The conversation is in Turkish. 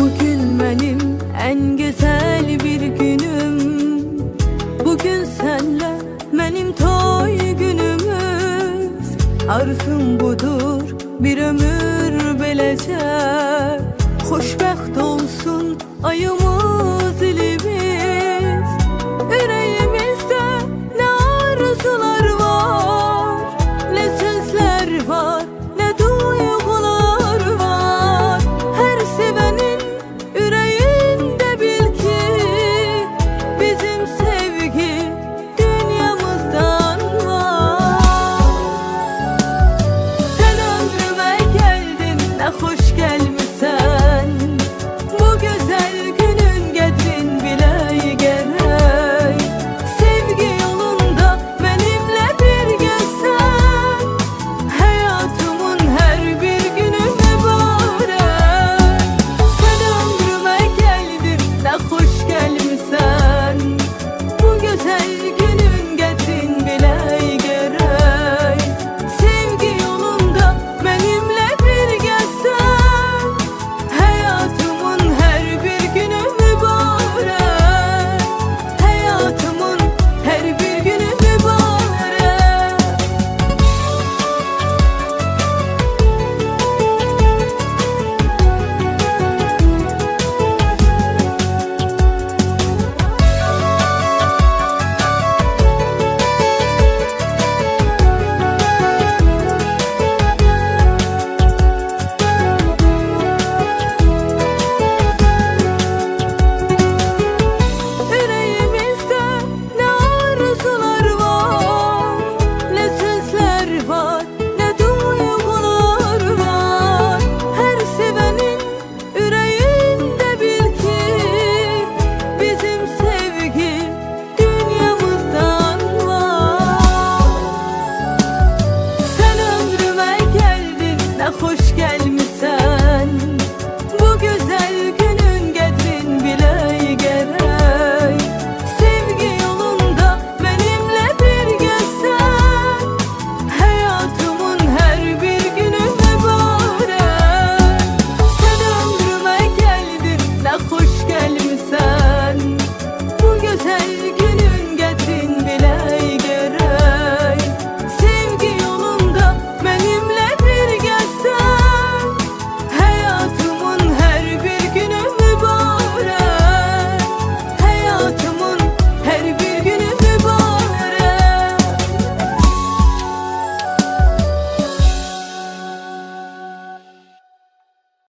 Bugün benim en güzel bir günüm. Bugün senle benim toy günümüz. Arzum budur bir ömür biləcək Xoşbəxt olsun